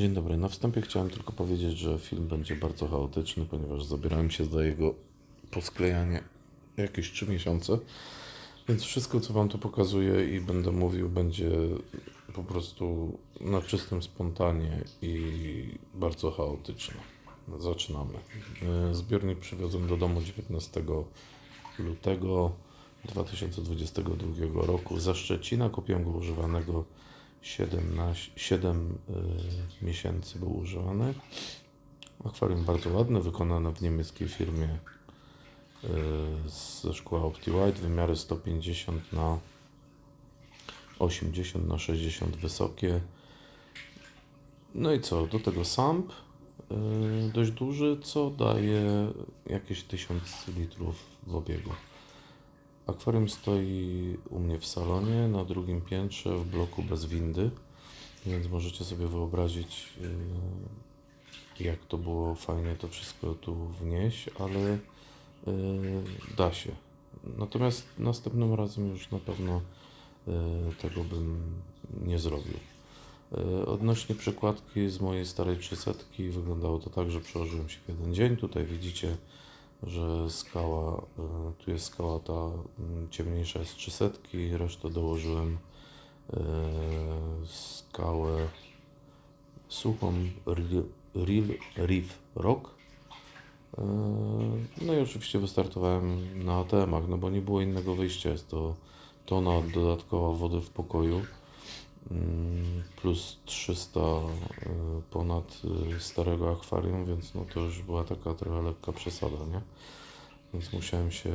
Dzień dobry. Na wstępie chciałem tylko powiedzieć, że film będzie bardzo chaotyczny, ponieważ zabierałem się za jego posklejanie jakieś 3 miesiące. Więc wszystko, co Wam tu pokazuję i będę mówił, będzie po prostu na czystym spontanie i bardzo chaotyczne. Zaczynamy. E, Zbiornik przywiozłem do domu 19 lutego 2022 roku ze Szczecina. Kupiłem go używanego 17, 7 y, miesięcy był używany. Akwarium bardzo ładne, wykonane w niemieckiej firmie y, ze szkła OptiWhite, wymiary 150 na 80 na 60 wysokie. No i co, do tego sump y, dość duży, co daje jakieś 1000 litrów w obiegu. Akwarium stoi u mnie w salonie, na drugim piętrze, w bloku bez windy, więc możecie sobie wyobrazić, yy, jak to było fajnie to wszystko tu wnieść, ale yy, da się. Natomiast następnym razem już na pewno yy, tego bym nie zrobił. Odnośnie przekładki z mojej starej 300 wyglądało to tak, że przełożyłem się w jeden dzień. Tutaj widzicie, że skała, y, tu jest skała ta ciemniejsza jest 300, resztę dołożyłem y, skałę suchą Real, Reef Rock. Y, No i oczywiście wystartowałem na ATM-ach, no bo nie było innego wyjścia. Jest to tona dodatkowa wody w pokoju plus 300 y, ponad y, starego akwarium, więc no to już była taka trochę lekka przesada, nie? Więc musiałem się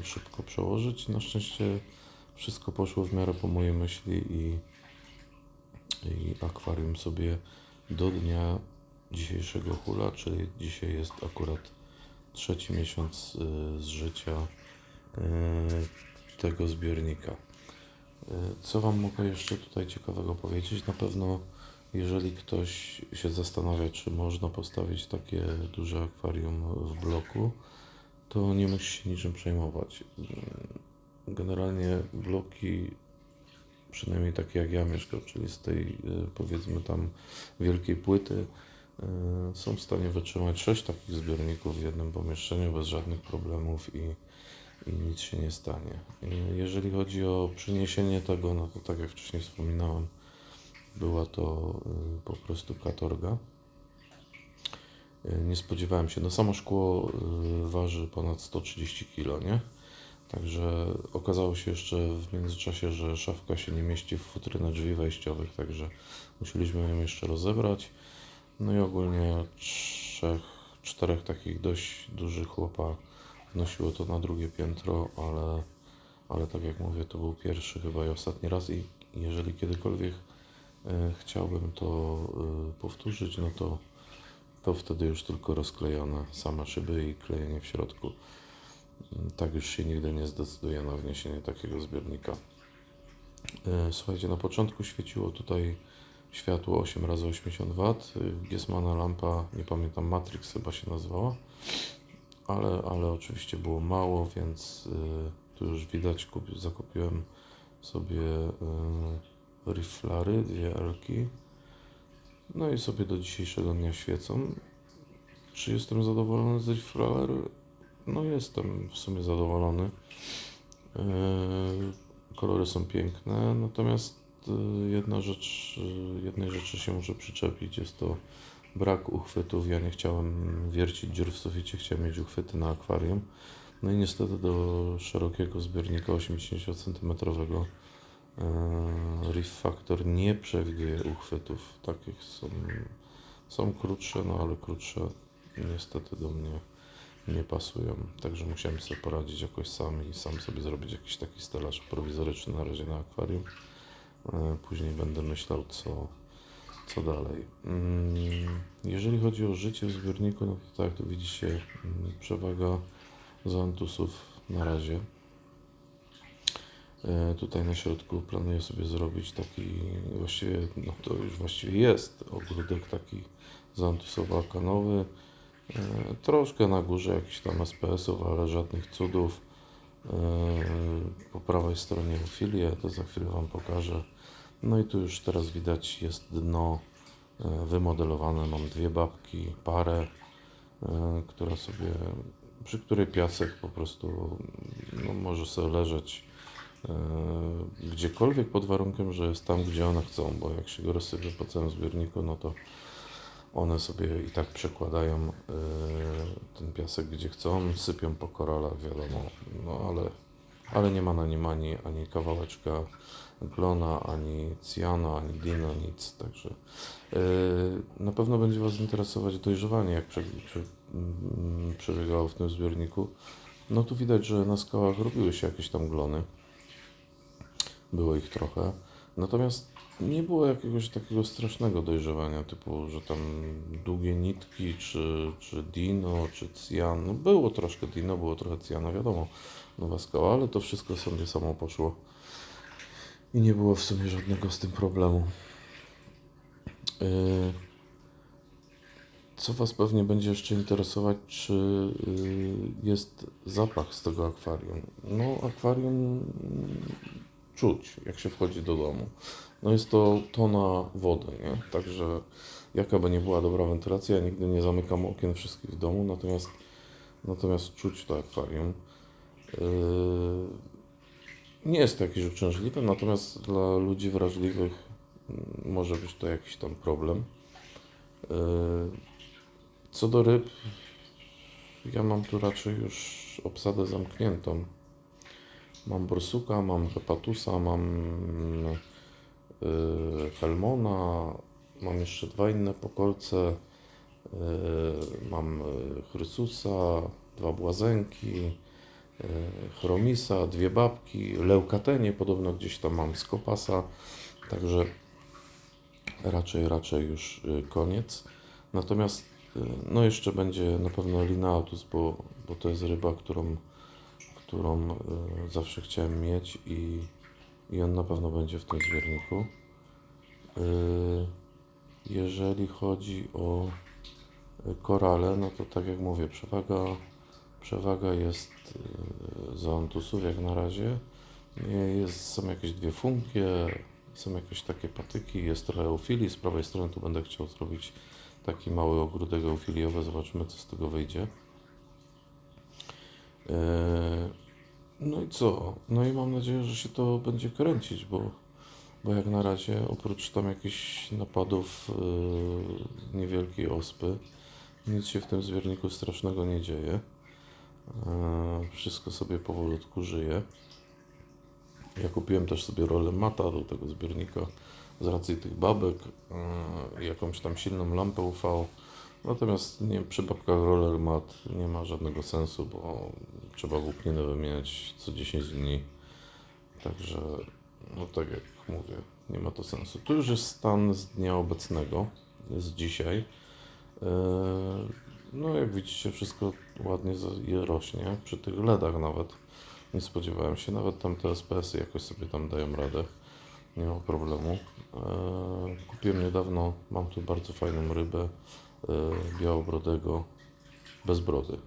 y, szybko przełożyć. Na szczęście wszystko poszło w miarę po mojej myśli i, i akwarium sobie do dnia dzisiejszego hula, czyli dzisiaj jest akurat trzeci miesiąc z życia tego zbiornika. Y, Co Wam mogę jeszcze tutaj ciekawego powiedzieć? Na pewno, jeżeli ktoś się zastanawia, czy można postawić takie duże akwarium w bloku, to nie musi się niczym przejmować. Y, Generalnie bloki, przynajmniej takie jak ja mieszkam, czyli z tej y, powiedzmy tam wielkiej płyty, y, są w stanie wytrzymać sześć takich zbiorników w jednym pomieszczeniu bez żadnych problemów i i nic się nie stanie. Jeżeli chodzi o przyniesienie tego, no to tak jak wcześniej wspominałem, była to y, po prostu katorga. Y, Nie spodziewałem się, no samo szkło y, waży ponad 130 kg, nie? Także okazało się jeszcze w międzyczasie, że szafka się nie mieści w futrynę drzwi wejściowych, także musieliśmy ją jeszcze rozebrać. No i ogólnie trzech, czterech takich dość dużych chłopa wnosiło to na drugie piętro, ale, ale tak jak mówię, to był pierwszy chyba i ostatni raz i jeżeli kiedykolwiek e, chciałbym to e, powtórzyć, no to, to wtedy już tylko rozklejone same szyby i klejenie w środku. Mm, Tak już się nigdy nie zdecyduję na wniesienie takiego zbiornika. E, Słuchajcie, na początku świeciło tutaj światło 8 razy 80 W. Giesmana lampa, nie pamiętam, Matrix chyba się nazywała ale, ale oczywiście było mało, więc y, tu już widać, kupi, zakupiłem sobie y, riflary, dwie elki. No i sobie do dzisiejszego dnia świecą. Czy jestem zadowolony z riflaru? No jestem w sumie zadowolony. Y, kolory są piękne, natomiast jedna rzecz, jednej rzeczy się muszę przyczepić, jest to brak uchwytów. Ja nie chciałem wiercić dziur w suficie, chciałem mieć uchwyty na akwarium. No i niestety do szerokiego zbiornika 80 cm Reef Factor nie przewiduje uchwytów. Takich są, są krótsze, no ale krótsze niestety do mnie nie pasują. Także musiałem sobie poradzić jakoś sam i sam sobie zrobić jakiś taki stelaż prowizoryczny na razie na akwarium. E, Później będę myślał, co, co dalej? Mm, Jeżeli chodzi o życie w zbiorniku, no to tak tu widzicie, mm, przewaga zantusów na razie. E, Tutaj na środku planuję sobie zrobić taki, właściwie, no to już właściwie jest ogródek taki zantusowo-akanowy. E, Troszkę na górze jakichś tam SPS-ów, ale żadnych cudów. E, Po prawej stronie filie, to za chwilę Wam pokażę. No i tu już teraz widać jest dno e, wymodelowane. Mam dwie babki, parę, e, która sobie, przy której piasek po prostu no, może sobie leżeć e, gdziekolwiek pod warunkiem, że jest tam, gdzie one chcą, bo jak się go rozsypie po całym zbiorniku, no to one sobie i tak przekładają ten piasek gdzie chcą, sypią po koralach, wiadomo, no ale, ale nie ma na nim ani, ani kawałeczka glona, ani cyjana, ani dina, nic, także e, na pewno będzie Was interesować dojrzewanie, jak prze, prze, mm, przebiegało w tym zbiorniku. No tu widać, że na skałach robiły się jakieś tam glony. Było ich trochę. Natomiast nie było jakiegoś takiego strasznego dojrzewania, typu, że tam długie nitki, czy, czy dino, czy cyjan. No było troszkę dino, było trochę cyjana, wiadomo, nowa skała, ale to wszystko sobie samo poszło. I nie było w sumie żadnego z tym problemu. Yy, Co Was pewnie będzie jeszcze interesować, czy yy, jest zapach z tego akwarium? No, akwarium czuć, jak się wchodzi do domu. No jest to tona wody, nie? Także jaka by nie była dobra wentylacja, ja nigdy nie zamykam okien wszystkich w domu, natomiast, natomiast czuć to akwarium. Yy, nie jest to jakieś uciążliwe, natomiast dla ludzi wrażliwych może być to jakiś tam problem. Yy, Co do ryb, ja mam tu raczej już obsadę zamkniętą. Mam borsuka, mam hepatusa, mam yy, helmona, mam jeszcze dwa inne pokolce, yy, mam chrysusa, dwa błazenki, chromisa, dwie babki, leukatenie podobno gdzieś tam mam z kopasa, także raczej, raczej już yy, koniec. Natomiast yy, no jeszcze będzie na pewno linautus, bo, bo to jest ryba, którą którą y, zawsze chciałem mieć i, i on na pewno będzie w tym zbiorniku. Y, jeżeli chodzi o y, korale, no to tak jak mówię, przewaga, przewaga jest y, zoantusów jak na razie. Jest, są jakieś dwie funkie, są jakieś takie patyki, jest trochę eufilii. Z prawej strony tu będę chciał zrobić taki mały ogródek eufiliowy, zobaczymy co z tego wyjdzie. Eee, No i co? No i mam nadzieję, że się to będzie kręcić, bo, bo jak na razie oprócz tam jakichś napadów yy, niewielkiej ospy, nic się w tym zbiorniku strasznego nie dzieje. Eee, Wszystko sobie powolutku żyje. Ja kupiłem też sobie rolę mata do tego zbiornika z racji tych babek, yy, jakąś tam silną lampę UV. Natomiast nie, przy babkach roller mat nie ma żadnego sensu, bo trzeba włókniny wymieniać co 10 dni. Także, no tak jak mówię, nie ma to sensu. Tu już jest stan z dnia obecnego, z dzisiaj. No jak widzicie, wszystko ładnie rośnie. Przy tych LEDach nawet nie spodziewałem się. Nawet tam te SPS-y jakoś sobie tam dają radę. Nie ma problemu. Eee, Kupiłem niedawno, mam tu bardzo fajną rybę e, białobrodego bez brody.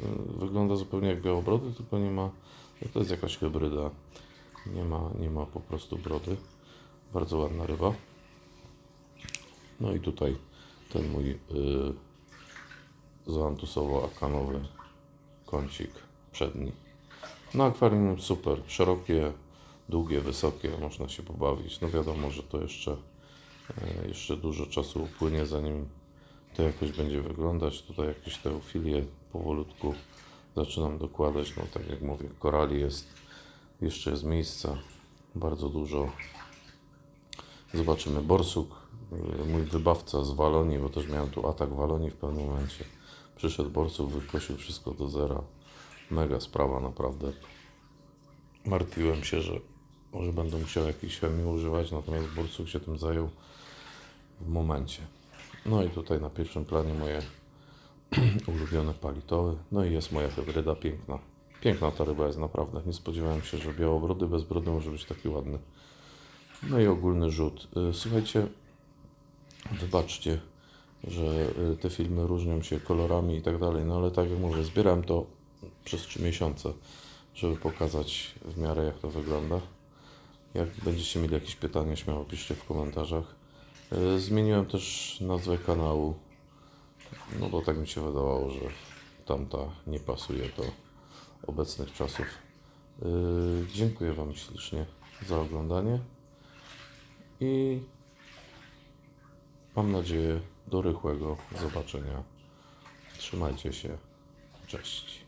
E, Wygląda zupełnie jak białobrody, tylko nie ma, to jest jakaś hybryda. Nie ma, nie ma po prostu brody. Bardzo ładna ryba. No i tutaj ten mój y, zoantusowo-akanowy kącik przedni. No akwarium super, szerokie, długie, wysokie, można się pobawić. No wiadomo, że to jeszcze, e, jeszcze dużo czasu upłynie, zanim to jakoś będzie wyglądać. Tutaj jakieś te filie powolutku zaczynam dokładać. No tak jak mówię, korali jest, jeszcze jest miejsca bardzo dużo. Zobaczymy borsuk. y, Mój wybawca z Walonii, bo też miałem tu atak Walonii w pewnym momencie. Przyszedł borsuk, wykosił wszystko do zera. Mega sprawa, naprawdę. Martwiłem się, że może będę musiał jakiejś chemii używać, natomiast borsuk się tym zajął w momencie. No i tutaj na pierwszym planie moje ulubione palitoły. No i jest moja hybryda piękna. Piękna ta ryba jest naprawdę. Nie spodziewałem się, że białobrody bez brody może być taki ładny. No i ogólny rzut. Y, Słuchajcie, wybaczcie, że y, te filmy różnią się kolorami i tak dalej, no ale tak jak mówię, zbierałem to przez 3 miesiące, żeby pokazać w miarę jak to wygląda. Jak będziecie mieli jakieś pytania, śmiało piszcie w komentarzach. E, Zmieniłem też nazwę kanału, no bo tak mi się wydawało, że tamta nie pasuje do obecnych czasów. E, Dziękuję Wam ślicznie za oglądanie i mam nadzieję do rychłego zobaczenia. Trzymajcie się. Cześć.